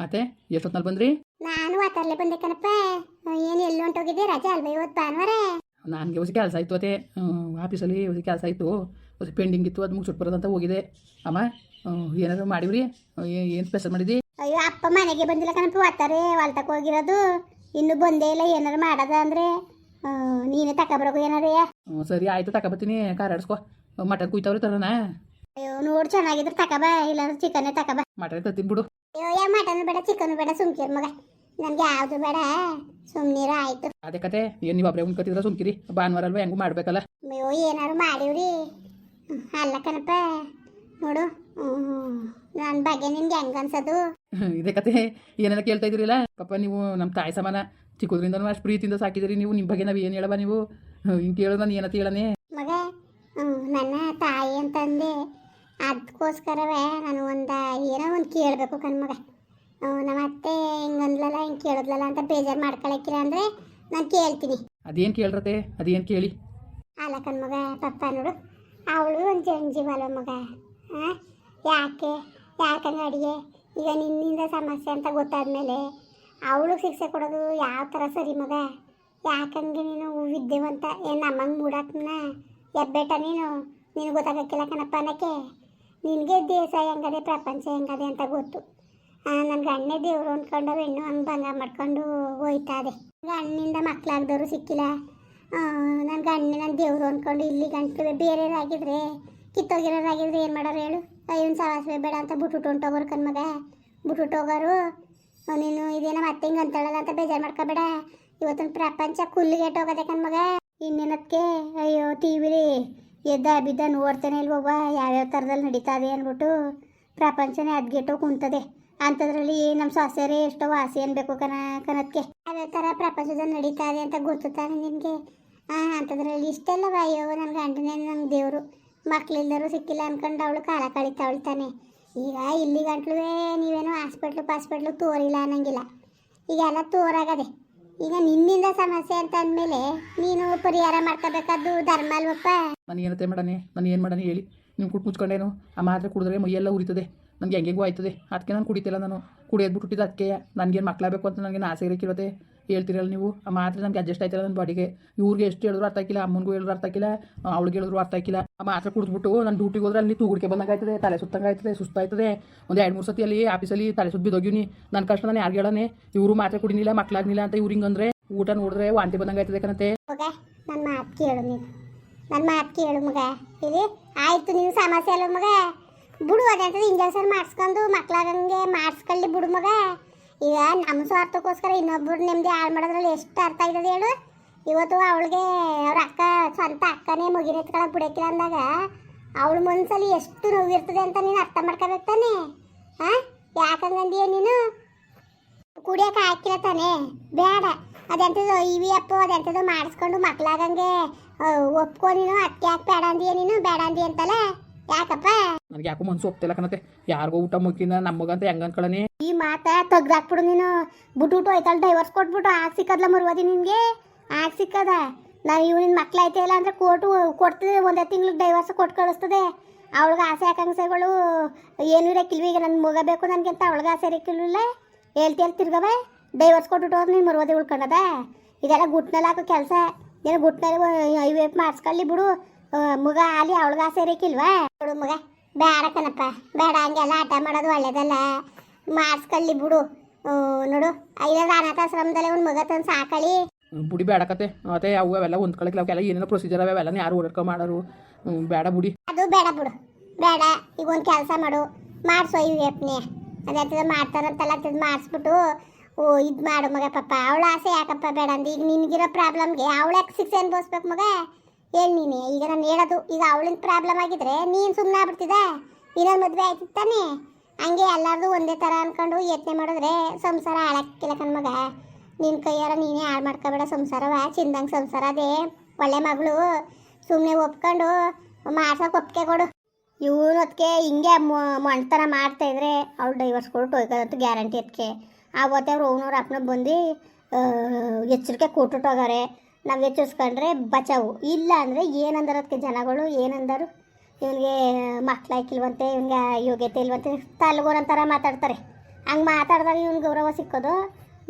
ಮತ್ತೆ ಎಷ್ಟೊತ್ತಲ್ಲಿ ಬಂದ್ರಿ? ನಾನು ವಾತಾರ್ಲೆ ಬಂದೆ ಕಣಪ್ಪ. ಏನು ಎಲ್ಲಿ ಹೊಂಟೋಗಿದ್ದೆ? ರಜಾ ಅಲ್ವಾ ಇವತ್ತು ಭಾನುವಾರ? ನನಗೆ ಹೊಸ ಕೆಲಸ ಇತ್ತು ಅದೇ ಆಫೀಸಲ್ಲಿ ಹೊಸ ಕೆಲಸ ಇತ್ತು ಹೊಸ ಪೆಂಡಿಂಗ್ ಇತ್ತು ಅದು ಮುಗಿಸ್ಬಿಟ್ಟು ಬರೋದಂತ ಹೋಗಿದೆ. ಅಮ್ಮ ಏನಾದ್ರು ಮಾಡಿವ್ರಿ? ಏನು ಸ್ಪೆಷಲ್ ಮಾಡಿದಿ ಅಯ್ಯೋ ಅಪ್ಪ ಮನೆಗೆ ಬಂದಿಲ್ಲ ಕಣಪ್ಪ ಆತಾರೆ ಹೊಲ್ತಕ್ಕೆ ಹೋಗಿರೋದು. ಇನ್ನು ಬಂದೇ ಇಲ್ಲ ಏನಾರು ಮಾಡೋದ ಅಂದ್ರೆ. ನೀನೇ ತಗೊಬರೋಕು ಏನಾರೇ ಸರಿ ಆಯಿತು ಬರ್ತೀನಿ. ಕಾರ್ ಆಡ್ಸ್ಕೋ. ಮಟನ್ ಕುಯ್ತಾವ್ರಿ ತರೋಣ ಅಯ್ಯೋ ನೋಡಿ ಚೆನ್ನಾಗಿದ್ರೆ ತಕಬ ಇಲ್ಲಾಂದ್ರೆ ಚಿಕನ್ನೇ ತಕಬ ಮಟನ್ ಕತ್ತೀನಿ ಬಿಡು. ಅಯ್ಯೋ ಮಟನ್ ಬೇಡ ಚಿಕನ್ ಬೇಡ ಸುಮ್ಕಿರ್ ಮಗ. ನನ್ಗೆ ಯಾವುದು ಬೇಡ. ಸುಮ್ನಿರ ಆಯ್ತು. ಅದೇ ಕತೆ. ಏನು ನೀವು ಒಬ್ಬರೇ ಉಣ್ಕೊತಿದ್ರ ಸುಮ್ಕಿರಿ. ಭಾನುವಾರ ಅಲ್ವಾ ಹೆಂಗೂ ಮಾಡ್ಬೇಕಲ್ಲ. ಅಯ್ಯೋ ಏನಾರು ಮಾಡಿವ್ರಿ. ಅಲ್ಲ ಕಣಪ್ಪ. ನೋಡು. ನನ್ನ ಬಗ್ಗೆ ನಿಮ್ಗೆ ಹೆಂಗ ಅನ್ಸದು? ಇದೇ ಕತೆ. ಏನೇನ ಕೇಳ್ತಾ ಇದ್ರಿಲ್ಲ ಪಾಪ ನೀವು ನಮ್ಮ ತಾಯಿ ಸಮಾನ. ಚಿಕ್ಕದ್ರಿಂದ ಅಷ್ಟು ಪ್ರೀತಿಯಿಂದ ಸಾಕಿದ್ರಿ ನೀವು ನಿಮ್ಮ ಬಗ್ಗೆ ನಾವು ಏನು ಹೇಳವ ನೀವು? ಹಿಂಗೆ ಕೇಳೋದು ನಾನು ಏನಂತ ಹೇಳನೆ? ಮಗ ನನ್ನ ತಾಯಿ ಅಂತಂದೆ. ಅದಕ್ಕೋಸ್ಕರವೇ ನಾನು ಒಂದು ಏನೋ ಒಂದು ಕೇಳಬೇಕು ಕಣ್ಮಗ ನಮ್ಮ ಅತ್ತೆ ಹಿಂಗಂದ್ಲಲ್ಲ ಹಿಂಗೆ ಕೇಳಿದ್ಲಲ್ಲ ಅಂತ ಬೇಜಾರು ಮಾಡ್ಕೊಳಕ್ಕಿಲ್ಲ ಅಂದರೆ ನಾನು ಕೇಳ್ತೀನಿ. ಅದೇನು ಕೇಳ್ರತೆ? ಅದೇನು ಕೇಳಿ? ಅಲ್ಲ ಕಣ್ಮಗ ಪಪ್ಪ ನೋಡು ಅವಳು ಒಂದು ಜಂಜೀವಲ್ಲ ಮಗ. ಹಾಂ ಯಾಕೆ? ಯಾಕಂಗೆ ಅಡುಗೆ? ಈಗ ನಿನ್ನಿಂದ ಸಮಸ್ಯೆ ಅಂತ ಗೊತ್ತಾದ್ಮೇಲೆ ಅವಳು ಶಿಕ್ಷೆ ಕೊಡೋದು ಯಾವ ಥರ ಸರಿ ಮಗ? ಯಾಕಂಗೆ ನೀನು ಹೂವಿದ್ದೇವಂತ? ಏನು ನಮ್ಮಂಗೆ ಮೂಡಾಕ್ನ ಎಬ್ಬೇಟ ನೀನು? ನೀನು ಗೊತ್ತಾಗಕ್ಕಿಲ್ಲ ಕಣಪ್ಪ ಅನ್ನಕ್ಕೆ. ನಿನಗೆ ದೇಶ ಹೆಂಗದೆ, ಪ್ರಪಂಚ ಹೆಂಗದೆ ಅಂತ ಗೊತ್ತು. ನನ್ನ ಗಣ್ಣೆ ದೇವರು ಅಂದ್ಕೊಂಡು ಹೆಣ್ಣು ಹಂಗೆ ಭಂಗ ಮಾಡ್ಕೊಂಡು ಹೋಯ್ತಾ ಇದೆ ಗಣ್ಣಿಂದ ಮಕ್ಕಳಾಗ್ದವರು ಸಿಕ್ಕಿಲ್ಲ ನನ್ನ ಗಣ್ಣೆ ನನ್ನ ದೇವರು ಅಂದ್ಕೊಂಡು ಇಲ್ಲಿ ಗಂಟು ಬೇರೆಯವರಾಗಿದ್ರೆ, ಕಿತ್ತೋಗಿರೋರಾಗಿದ್ರೆ ಏನು ಮಾಡೋರು ಹೇಳು? ಇವನು ಸವಾಸವೇ ಬೇಡ ಅಂತ ಬಿಟ್ಬಿಟ್ಟು ಹೊಂಟೋಗೋರು ಕಣ್ಮಗ ಬಿಟ್ಬಿಟ್ಟು ಹೋಗೋರು ನೀನು ಇದೇನೋ ಮತ್ತೆ ಹಿಂಗೆ ಅಂತಾಳಲ್ಲ ಅಂತ ಬೇಜಾರು ಮಾಡ್ಕೋಬೇಡ. ಇವತ್ತಿನ ಪ್ರಪಂಚ ಕುಲ್ಲಿಗೆಟ್ಟೋಗದೆ ಕಣ್ಮಗ ಇನ್ನೇನಕ್ಕೆ ಅಯ್ಯೋ, ಟಿ ವಿಲಿ ಎದ್ದ ಬಿದ್ದ ನೋಡ್ತಾನೆ ಇಲ್ವವ್ವ ಯಾವ್ಯಾವ ಥರದಲ್ಲಿ ನಡೀತಾ ಇದೆ ಅಂದ್ಬಿಟ್ಟು ಪ್ರಪಂಚನೇ ಅದ್ಗೆಟ್ಟು ಕುಂತದೆ. ಅಂಥದ್ರಲ್ಲಿ ನಮ್ಮ ಸೊಸೆರೇ ಎಷ್ಟೋ ವಾಸಿ ಅನ್ಬೇಕು ಕನ ಕನತ್ಗೆ. ಅದೇ ಥರ ಪ್ರಪಂಚದಲ್ಲಿ ನಡೀತಾ ಇದೆ ಅಂತ ಗೊತ್ತಾನೆ ನಿನಗೆ ಹಾಂ ಅಂಥದ್ರಲ್ಲಿ ಇಷ್ಟೆಲ್ಲ ಬಾಯೋ ನನ್ನ ಗಂಡನೇ ನನ್ನ ದೇವರು. ಮಕ್ಳೆಲ್ಲರೂ ಸಿಕ್ಕಿಲ್ಲ ಅನ್ಕೊಂಡು ಅವಳು ಕಾಲ ಕಳೀತಾ ಅವಳ್ತಾನೆ ಈಗ ಇಲ್ಲಿ ಗಂಟ್ಲೂ ನೀವೇನೋ ಹಾಸ್ಪಿಟ್ಲು, ಪಾಸ್ಪಿಟ್ಲು ತೋರಿಲ್ಲ ಅನ್ನಂಗಿಲ್ಲ. ಈಗ ಎಲ್ಲ ತೋರಾಗದೆ. ಈಗ ನಿನ್ನಿಂದ ಸಮಸ್ಯೆ ಅಂತ ಅಂದಮೇಲೆ ನೀನು ಪರಿಹಾರ ಮಾಡ್ಕೋಬೇಕಾದ್ದು ಧರ್ಮ ಅಲ್ವಪ್ಪ? ನಾನು ಏನತ್ತೆ ಮಾಡನೆ ನಾನು ಏನು ಮಾಡನೆ ಹೇಳಿ? ನೀವು ಕುಟ್ ಮುಚ್ಕೊಂಡೇನು? ಆ ಮಾತ್ರೆ ಕುಡಿದ್ರೆ ಮೈಯೆಲ್ಲ ಉರಿತದೆ. ನನಗೆ ಹೆಂಗೆಗೂ ಆಯ್ತದೆ. ಅದಕ್ಕೆ ನಾನು ಕುಡಿತಿಲ್ಲ ನಾನು. ಕುಡಿಯೋದು ಬಿಟ್ಟು ಅದಕ್ಕೆ ನನಗೇನು ಮಕ್ಕಳಾಗಬೇಕು ಅಂತ ನನಗೇನು ಆಸೆ ಇರೋಕ್ಕಿರುತ್ತೆ ಹೇಳ್ತಿರಲ್ಲ ನೀವು? ಆ ಮಾತ್ರೆ ನನಗೆ ಅಡ್ಜಸ್ಟ್ ಆಯ್ತಿಲ್ಲ ನನ್ನ ಬಾಡಿಗೆ ಇವ್ರಿಗೆ ಎಷ್ಟು ಹೇಳಿದ್ರು ಅರ್ಥ ಆಗಿಲ್ಲ, ಅಮ್ಮನಿಗೂ ಹೇಳಿದ್ರು ಅರ್ಥ ಆಗಿಲ್ಲ, ಅವಳಿಗೆ ಹೇಳಿದ್ರು ಅರ್ಥ ಆಗಿಲ್ಲ. ಆ ಮಾತ್ರೆ ಕುಡಿದ್ಬಿಟ್ಟು ನನ್ನ ಡ್ಯೂಟಿಗೆ ಹೋದ್ರೆ ಅಲ್ಲಿ ತೂಗುಡಿಕೆ ಬಂದಂಗೆ ಆಯ್ತದೆ ತಲೆ ಸುತ್ತಂಗೆ ಆಯ್ತದೆ ಸುಸ್ತಾಯ್ತದೆ. ಒಂದು ಎರಡು ಮೂರು ಸತಿ ಅಲ್ಲಿ ಆಫೀಸಲ್ಲಿ ತಲೆ ಸುತ್ತ ಬಿದ್ದೋಗಿವ್ನಿ ನನ್ನ ಕಷ್ಟ ನಾನು ಯಾರು ಇವರು ಮಾತ್ರೆ ಕುಡಿನಿಲ್ಲ ಮಕ್ಕಳಾಗ್ನಿಲ್ಲ ಅಂತ ಇವ್ರು ಹಿಂಗಂದ್ರೆ ಊಟ ನೋಡಿದ್ರೆ ವಾಂತಿ ಬಂದಂಗೆ ಆಯ್ತದೆ ಕಣತೆ ನನ್ನ ಮಾತು ಕೇಳು ನೀನು. ನನ್ನ ಮಾತು ಕೇಳು ಮಗ. ಇಲ್ಲಿ ಆಯ್ತು ನೀವು ಸಮಸ್ಯೆ ಅಲ್ಲ ಮಗ. ಬಿಡು ಅದಂತದ ಇಂಜೆಕ್ಷನ್ ಮಾಡಿಸ್ಕೊಂಡು ಮಕ್ಕಳಾಗಂಗೆ ಮಾಡಿಸ್ಕೊಳ್ಳಿ ಬಿಡು ಮಗ. ಈಗ ನಮ್ಮ ಸ್ವಾರ್ಥಕ್ಕೋಸ್ಕರ ಇನ್ನೊಬ್ಬರು ನೆಮ್ಮದಿ ಹಾಳು ಮಾಡೋದ್ರಲ್ಲಿ ಎಷ್ಟು ಅರ್ಥ ಆಯ್ತದೆ ಹೇಳು? ಇವತ್ತು ಅವಳಿಗೆ ಅವ್ರ ಅಕ್ಕ, ಸ್ವಂತ ಅಕ್ಕನೇ ಮುಗಿನ ಎತ್ಕೊಳಕ್ ಬಿಡಕ್ಕಿಲ್ಲ ಅಂದಾಗ ಅವಳು ಮನಸ್ಸಲ್ಲಿ ಎಷ್ಟು ನೋವಿರ್ತದೆ ಅಂತ ನೀನು ಅರ್ಥ ಮಾಡ್ಕೋಬೇಕು ತಾನೆ? ಹಾಂ ಯಾಕಂಗಂದೀಯ ನೀನು? ಕುಡಿಯೋಕೆ ಹಾಕಿಲ್ಲ ತಾನೆ? ಬೇಡ. ಅದೆಂಥದ್ದು ಇ ವಿ ಎಫ್ ಅದೆಂಥದ್ದು ಮಾಡಿಸ್ಕೊಂಡು ಮಕ್ಳಾಗಂಗೆ ಒಪ್ಕೊ ನೀನು ಅದಕ್ಕೆ ಹಾಕಿ, ಬೇಡ ಅಂದೀಯ ನೀನು? ಬೇಡ ಅಂದಿ ಅಂತಲ್ಲ ಯಾಕಪ್ಪ ನನಗೆ ಯಾಕೋ ಮನ್ಸು ಹೋಗ್ತಿಲ್ಲ ಕಣತೆ ಯಾರಿಗೋ ಊಟ ಮುಗಿನ ನಮಗಂತ ಹೆಂಗೆ ಅನ್ಕೊಳ್ಳನೆ ಈ ಮಾತ ತೆಗ್ದಾಕ್ಬಿಡು ನೀನು ಬಿಟ್ಬಿಟ್ಟು ಐತಲ್ ಡೈವರ್ಸ್ ಕೊಟ್ಬಿಟ್ಟು ಆಗ ಸಿಕ್ಕದ್ಲ ಮರುವದಿ ನಿನ್ಗೆ ಆಗ ಸಿಕ್ಕದ ನಾವು ಇವ್ ನಿನ್ನ ಮಕ್ಳು ಐತೆ ಇಲ್ಲ ಅಂದ್ರೆ ಕೋರ್ಟು ಕೊಡ್ತದೆ ಒಂದೇ ತಿಂಗ್ಳಿಗೆ ಡೈವರ್ಸ್ ಕೊಟ್ಟು ಕಳಿಸ್ತದೆ ಅವಳಿಗೆ ಆಸೆ ಆಕಾಂಕ್ಷೆಗಳು ಏನು ಇರಕ್ಕಿಲ್ವ ಈಗ ನನ್ನ ಮಗ ಬೇಕು ನನಗೆ ಅಂತ ಅವಳಿಗೆ ಆಸೆ ಇರಕ್ಕಿಲ್ವಿಲ್ಲ ಅಲ್ಲಿ ತಿರ್ಗವೆ ಡೈವರ್ಸ್ ಕೊಟ್ಬಿಟ್ಟು ಹೋದ್ರೆ ನೀನು ಮರುವದಿ ಉಳ್ಕೊಂಡದ ಇದೆಲ್ಲ ಗುಟ್ನಲ್ಲಿ ಹಾಕೋ ಕೆಲಸ ನೀನು ಗುಟ್ನಲ್ಲಿ ಐ ವೇಪ್ ಮಾಡಿಸ್ಕೊಳ್ಳಿ ಬಿಡು ಮಗ ಅಲ್ಲಿ ಅವಳಿಗೆ ಆಸೆ ನೋಡು ಮಗ ಬೇಡ ಕನಪ್ಪ ಬೇಡ ಹಂಗೆಲ್ಲ ಆಟ ಮಾಡೋದು ಒಳ್ಳೇದಲ್ಲ. ಮಾಡಿಸ್ಕೊಳ್ಳಿ ಬಿಡು. ನೋಡು ಐದಾರು ಅನಾಥಾಶ್ರಮದಲ್ಲೇ ಒಂದು ಮಗ ತಂದು ಸಾಕಳಿ. ಬುಡಿ ಬೇಡ ಕತೆ. ಮತ್ತೆ ಅವು ಅವೆಲ್ಲ ಹೊಂದ್ಕೊಳಕ್ಕೆ ಅವಕ್ಕೆಲ್ಲ ಏನೇನೋ ಪ್ರೊಸೀಜರ್ ಅವೆ ಅವೆಲ್ಲ ಯಾರು ಓಡಾಡ್ಕೊ ಮಾಡೋರು. ಬೇಡ ಬುಡಿ. ಅದು ಬೇಡ ಬಿಡು. ಬೇಡ ಈಗ ಒಂದು ಕೆಲಸ ಮಾಡು. ಮಾಡಿಸೋ ಇವು ಯಪ್ನೆ ಅದಂತದ ಮಾಡ್ತಾರಂತೆಲ್ಲ ಮಾಡಿಸ್ಬಿಟ್ಟು ಓ ಇದು ಮಾಡು ಮಗ ಪಾಪ. ಅವಳ ಆಸೆ ಯಾಕಪ್ಪ ಬೇಡ ಅಂದ್ರೆ ಈಗ ನಿನಗಿರೋ ಪ್ರಾಬ್ಲಮ್ಗೆ ಅವಳ ಯಾಕೆ ಶಿಕ್ಷೆ ಅನ್ಭವಿಸ್ಬೇಕು ಮಗ. ಹೇಳಿ ನೀನೆ? ಈಗ ನಾನು ಹೇಳೋದು, ಈಗ ಅವಳಿನ ಪ್ರಾಬ್ಲಮ್ ಆಗಿದ್ರೆ ನೀನು ಸುಮ್ಮನೆ ಆಗ್ಬಿಡ್ತಿದ ಇನ್ನೊಂದು ಮದುವೆ ಆಯ್ತಿತ್ತು ತಾನೆ? ಹಂಗೆ ಎಲ್ಲರದು ಒಂದೇ ಥರ ಅಂದ್ಕೊಂಡು ಯತ್ನೆ ಮಾಡಿದ್ರೆ ಸಂಸಾರ ಹಾಳಾಕಿಲ್ಲ ಕಣ್ಮಗ ನಿನ್ನ ಕೈಯಾರ ನೀನೇ ಹಾಳು ಮಾಡ್ಕೋಬೇಡ ಸಂಸಾರವ, ಚಿಂದಂಗೆ ಸಂಸಾರ ಅದೇ. ಒಳ್ಳೆ ಮಗಳು ಸುಮ್ಮನೆ ಒಪ್ಕೊಂಡು ಮಾಡ್ಸೋಕೆ ಒಪ್ಪಿಗೆ ಕೊಡು. ಇವನು ಅದಕ್ಕೆ ಹಿಂಗೆ ಮೊಣ್ತನ ಮಾಡ್ತಾ ಇದ್ರೆ ಅವ್ಳು ಡೈವರ್ಸ್ ಕೊಟ್ಟು ಹೋಗೋದಂತೂ ಗ್ಯಾರಂಟಿ ಅದಕ್ಕೆ ಆ ಅವ್ರು ಓನವ್ರು ಅಪ್ಪನ ಬಂದು ಎಚ್ಚರಿಕೆ ಕೊಟ್ಬಿಟ್ಟೋಗಾರೆ ನಾವು ಎಚ್ಚರಿಸ್ಕೊಂಡ್ರೆ ಬಚಾವು. ಇಲ್ಲ ಅಂದರೆ ಏನಂದರು ಅದಕ್ಕೆ ಜನಗಳು, ಏನಂದರು ಇವನಿಗೆ ಮಕ್ಳಾಯ್ಕಿಲ್ವಂತೆ ಇವನಿಗೆ ಯೋಗ್ಯತೆ ಇಲ್ವಂತೆ ತಲೆಗೋರಂತರ ಮಾತಾಡ್ತಾರೆ. ಹಂಗೆ ಮಾತಾಡಿದಾಗ ಇವ್ನು ಗೌರವ ಸಿಕ್ಕೋದು.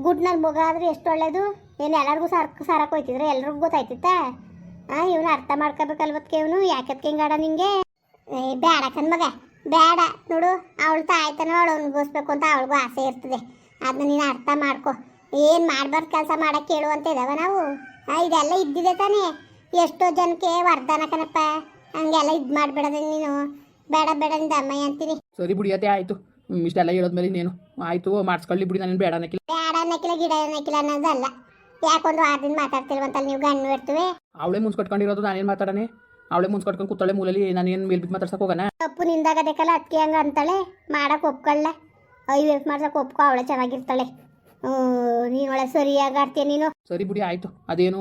ಗುಡ್ನಲ್ಲಿ ಮಗ ಆದರೆ ಎಷ್ಟು ಒಳ್ಳೇದು. ಏನು ಎಲ್ಲರಿಗೂ ಸಾರ್ ಸಾರಕ್ಕೆ ಹೋಯ್ತಿದ್ರೆ ಎಲ್ರಿಗೂ ಗೊತ್ತಾಯ್ತಿತ್ತ? ಹಾಂ ಇವನು ಅರ್ಥ ಮಾಡ್ಕೋಬೇಕಲ್ವತ್ಕೆ ಇವನು? ಯಾಕತ್ಕೆ ಹಿಂಗಾಡ ನಿಂಗೆ? ಏ ಬೇಡ ಕಣ್ ಮಗ. ಬೇಡ ನೋಡು, ಅವಳು ತಾಯ್ತನ ಅವಳು ಅನುಭವಿಸ್ಬೇಕು ಅಂತ ಅವಳಿಗೂ ಆಸೆ ಇರ್ತದೆ. ಅದನ್ನ ನೀನು ಅರ್ಥ ಮಾಡ್ಕೊ. ಏನು ಮಾಡಬಾರ್ದು ಕೆಲಸ ಮಾಡೋಕ್ಕೆ ಹೇಳುವಂತ ಇದಾವ ನಾವು? ಇದೆಲ್ಲ ಇದ್ದಿದೆ ತಾನೇ. ಎಷ್ಟೋ ಜನಕ್ಕೆ ವರದಾನ ಕಣಪ್ಪ. ಹಂಗೆಲ್ಲ ಇದು ಮಾಡ್ಬೇಡದೆ ನೀನು. ಬೇಡ ಬೇಡ ನಿಂದ ಅಮ್ಮಯ್ಯ ಅಂತೀನಿ. ಸರಿ ಬಿಡಿ ಅದೇ ಆಯಿತು. ಇಷ್ಟೆಲ್ಲ ಹೇಳೋದ್ಮೇಲೆ ಇನ್ನೇನು. ಆಯಿತು ಮಾಡಿಸ್ಕೊಳ್ಳಿ ಬಿಡಿ ನಾನು ಬೇಡ ಅನ್ನಕ್ಕಿಲ್ಲ. ಬೇಡ ಅನ್ನಕ್ಕಿಲ್ಲ ಗಿಡ ಅನ್ನಕ್ಕಿಲ್ಲ ಅನ್ನೋದಲ್ಲ. ಯಾಕೊಂದು ಆರ್ದಿನ ಮಾತಾಡ್ತಿಲ್ವಂತಲ್ಲ ನೀವು ಗಣ್ಣು ಇರ್ತೀವಿ. ಅವಳೆ ಮುನ್ಸ್ಕೊಟ್ಕೊಂಡಿರೋದು ನಾನೇನು ಮಾತಾಡನೆ? ಅವಳೇ ಮುನ್ಸ್ಕೊಟ್ಕೊಂಡು ಕೂತಾಳೆ ಮೂಲಲ್ಲಿ ನಾನು ಏನು ಮೇಲ್ಬಿಟ್ಟು ಮಾತಾಡ್ಸಕ್ಕೆ ಹೋಗೋಣ ತಪ್ಪು ನಿಂದಾಗದಕ್ಕಲ್ಲ ಅದಕ್ಕೆ ಹಂಗೆ ಅಂತಾಳೆ. ಮಾಡಕ್ಕೆ ಒಪ್ಕೊಳ್ಳ ಐ ವೇಫ್ ಮಾಡ್ಸಕ್ಕೆ ಒಪ್ಕೊ ಅವಳೆ ಚೆನ್ನಾಗಿರ್ತಾಳೆ. ನೀನು ಒಳ್ಳೆ ಸರಿಯಾಗಿ ಆಡ್ತೀಯ ನೀನು. ಸರಿ ಬಿಡಿ ಆಯ್ತು. ಅದೇನು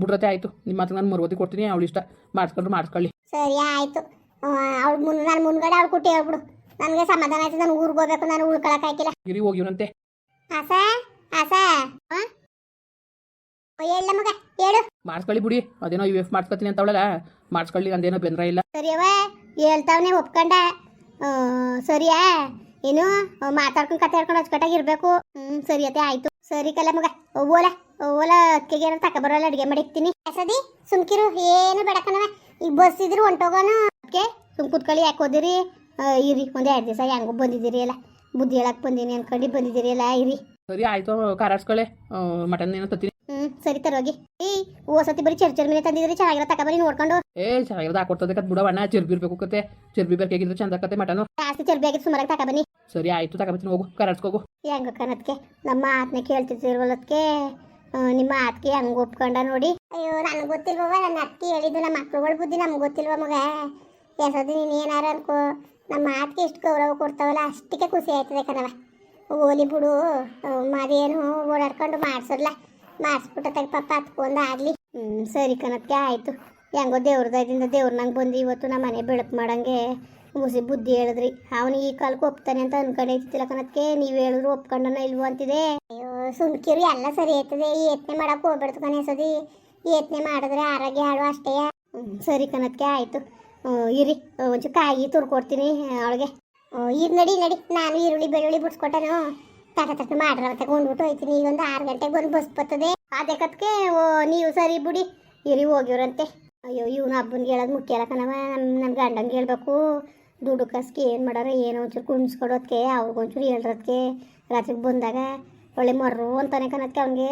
ಬಿಡ್ರತೆ ಆಯ್ತು. ನಿಮ್ಮ ಹತ್ರ ನಾನು ಮರುವತಿ ಕೊಡ್ತೀನಿ ಅವಳು ಇಷ್ಟ. ಮಾಡಿಸ್ಕೊಂಡ್ರು ಮಾಡಿಸ್ಕೊಳ್ಳಿ. ಸರಿ ಆಯ್ತು. ಅವಳು ಮುನ್ ನಾನು ಮುನ್ಗಡೆ ಅವಳು ಕುಟ್ಟಿ ಹೇಳ್ಬಿಡು. ನನಗೆ ಸಮಾಧಾನ ಆಯ್ತು ನಾನು ಊರಿಗೆ ಹೋಗ್ಬೇಕು ನಾನು ಉಳ್ಕೊಳಕ್ ಹಾಕಿಲ್ಲ. ಇರಿ ಹೋಗಿವ್ರಂತೆ ಆಸ ಆಸ ಹೇಳ ಮಗ ಹೇಳು. ಮಾಡಿಸ್ಕೊಳ್ಳಿ ಬಿಡಿ. ಅದೇನೋ ಯು ಎಫ್ ಮಾಡ್ಸ್ಕೊತೀನಿ ಅಂತ ಅವಳಲ್ಲ ಮಾಡಿಸ್ಕೊಳ್ಳಿ ನಂದೇನೋ ಬೆಂದ್ರ ಇಲ್ಲ. ಸರಿಯವ ಹೇಳ್ತಾವನೆ ಒಪ್ಕೊಂಡ. ಸರಿಯಾ? ಏನು ಮಾತಾಡ್ಕೊಂಡು ಕತೆ ಹೇಳ್ಕೊಂಡು ಅಚ್ಚುಕಟ್ಟಾಗಿ ಇರಬೇಕು. ಹ್ಞೂ ಸರಿ ಅದೇ ಆಯ್ತು. ಸರಿ ಕಲ್ಲ ಮಗ ಓಲ ಓಲ ಅಕ್ಕಿಗೆ ಏನಾರು ತಕ ಬರೋಲ್ಲ, ಅಡುಗೆ ಮಾಡಿರ್ತೀನಿ ಸದಿ ಸುಮ್ಕಿರು ಏನು ಬೇಡ ಕಣವ ಈಗ ಬಸ್ ಇದ್ರು ಹೊಂಟೋಗೋಣ. ಅದಕ್ಕೆ ಸುಮ್ ಕೂತ್ಕೊಳ್ಳಿ, ಯಾಕೆ ಹೋದಿರಿ? ಇರಿ, ಒಂದು ಎರಡು ದಿವಸ ಹೆಂಗೋ ಬಂದಿದ್ದೀರಿ ಅಲ್ಲ ಬುದ್ಧಿ ಹೇಳಕ್ಕೆ ಬಂದೀನಿ ಅನ್ಕೊಂಡು ಬಂದಿದ್ದೀರಿ ಅಲ್ಲ ಇರಿ. ಸರಿ, ಆಯಿತು ಕಾರಾಡ್ಸ್ಕೊಳ್ಳೆ ಮಟನ್ ಏನೋ ತತ್ತೀನಿ. ಹ್ಞೂ ಸರಿ ತರೋಗಿ ಏ ಓಸತಿ ಬರೀ ಚರ್ಚರ್ ಮೇಲೆ ತಂದಿದ್ರೆ ಚೆನ್ನಾಗಿರೋ ತಕ ಬರೀ ನೋಡ್ಕೊಂಡು. ಏ ಚೆನ್ನಾಗಿರೋದು ಹಾಕೊಡ್ತದೆ ಕತ್ ಬಿಡವಣ್ಣ ಚರ್ಬಿ ಇರ್ಬೇಕು ಕತೆ ಚರ್ಬಿ ಬೇಕಾಗಿದ್ರೆ ಚಂದ ಕತೆ ಮಟನು. ಜಾಸ್ತಿ ಚರ್ಬಿ ಆಗಿದ್ದು ಸುಮಾರಾಗಿ ತಕ ಬನ್ನಿ. ಸರಿ ಆಯ್ತು ತಕ ತಗೊಬತ್ತೀನಿ ಹೋಗು ಕರಡ್ಸ್ಕೋಗು ಹೆಂಗ. ಕನತ್ಕೆ ನಮ್ಮ ಆತ್ನ ಕೇಳ್ತಿರ್ವಲ್ಲದ್ಕೆ ನಿಮ್ಮ ಆತ್ಗೆ ಹಂಗ ಒಪ್ಕೊಂಡ ನೋಡಿ. ಅಯ್ಯೋ ನನಗೆ ಗೊತ್ತಿಲ್ವ ನನ್ನ ಅತ್ತಿ ಹೇಳಿದ್ದು ನಮ್ಮ ಮಕ್ಳುಗಳ ಬುದ್ಧಿ ನಮ್ಗೆ ಗೊತ್ತಿಲ್ವ ಮಗ? ಎಸೋದು ನೀನು ಏನಾರ ಅನ್ಕೋ. ನಮ್ಮ ಆತ್ಗೆ ಎಷ್ಟು ಗೌರವ ಕೊಡ್ತಾವಲ್ಲ ಅಷ್ಟಕ್ಕೆ ಖುಷಿ ಆಯ್ತದೆ ಕಣವ ಓಲಿ ಬಿಡು ಮದೇನು ಓಡಾಡ್ಕೊಂಡು ಮಾಡ್ಸೋಲ್ಲ ಮಾಡಿಸ್ಬಿಟ್ಟು ತಗ ಪಾಪ ಹತ್ಕೊಂಡು ಆಗಲಿ. ಹ್ಞೂ ಸರಿ ಕಣಕ್ಕೆ, ಆಯಿತು. ಹೆಂಗೋ ದೇವ್ರದಿಂದ ದೇವ್ರ ನಂಗೆ ಬಂದು ಇವತ್ತು ನಮ್ಮ ಮನೆ ಬೆಳಕು ಮಾಡಂಗೆ ಮುಸಿ ಬುದ್ಧಿ ಹೇಳಿದ್ರಿ. ಅವನು ಈ ಕಾಲಕ್ಕೆ ಒಪ್ತಾನೆ ಅಂತ ಅನ್ಕೊಂಡೈತಿಲ್ಲ ಕಣಕ್ಕೆ, ನೀವು ಹೇಳಿದ್ರು ಒಪ್ಕೊಂಡನ ಇಲ್ವೋ ಅಂತಿದೆ. ಅಯ್ಯೋ, ಸುಮ್ಕಿರು, ಎಲ್ಲ ಸರಿ ಆಯ್ತದೆ. ಈ ಯತ್ನೆ ಮಾಡಕ್ಕೆ ಹೋಗ್ಬಿಡ್ತು ಸದಿ. ಯತ್ನೆ ಮಾಡಿದ್ರೆ ಆರೋಗ್ಯ ಹಾಳು ಅಷ್ಟೇ. ಸರಿ ಕಣಕ್ಕೆ, ಆಯಿತು. ಇರಿ, ಒಂಚೂರು ಕಾಯಿ ತುರ್ಕೊಡ್ತೀನಿ ಅವಳಿಗೆ. ಈಗ ನಡಿ ನಡಿ. ನಾನು ಈರುಳ್ಳಿ, ಬೆಳ್ಳುಳ್ಳಿ ಬಿಡ್ಸ್ಕೊಟ್ಟನು. ತಕ ತಟ ಮಾಡ್ರ ತಗೊಂಡ್ಬಿಟ್ಟು ಹೋಯ್ತೀನಿ. ಈಗ ಒಂದು ಆರು ಗಂಟೆಗೆ ಬಂದು ಬಸ್ ಬರ್ತದೆ. ಅದೇ ಕತ್ಕೆ ಓ, ನೀವು ಸರಿ ಬಿಡಿ. ಇರಿ ಹೋಗಿವ್ರಂತೆ. ಅಯ್ಯೋ, ಇವನು ಹಬ್ಬನಿಗೆ ಹೇಳೋದು ಮುಖ್ಯ ಕಣವ ನಮ್ಮ ನನ್ನ ಗಂಡಂಗೆ ಹೇಳ್ಬೇಕು. ದುಡ್ಡು ಕಸ್ಕಿ ಏನು ಮಾಡಾರ? ಏನೋ ಒಂಚೂರು ಕುಣಿಸ್ಕೊಡೋದಕ್ಕೆ ಅವ್ರಿಗೊಂಚೂರು ಹೇಳ್ರದಕ್ಕೆ ರಾತ್ರಿಗೆ ಬಂದಾಗ ಒಳ್ಳೆ ಮರ್ರು ಅಂತಾನೆ ಕಣಕ್ಕೆ ಅವ್ನಿಗೆ.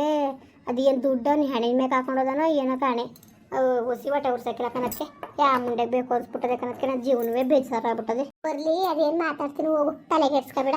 ಅದು ಏನು ದುಡ್ಡು ಅವ್ನು ಹೆಣಿನ ಮೇಲೆ ಹಾಕೊಂಡೋದನೋ ಏನೋ ಕಾಣೆ ಹುಸಿ ಹೊಟ್ಟೆ ಉರ್ಸಕ್ಕಿಲ್ಲ ಕಣಕ್ಕೆ ಯಾ, ಮುಂಡೆಗೆ ಬೇಕು ಅನ್ಸ್ಬಿಟ್ಟದೆ ಕಣಕ್ಕೆ ನನ್ನ ಜೀವನವೇ ಬೇಜಾರಾಗ್ಬಿಟ್ಟದೆ. ಬರಲಿ, ಅದೇನು ಮಾತಾಡ್ತೀನಿ ಹೋಗು. ತಲೆಗೆ ಎಡ್ಸ್ಕೊಬೇಡ.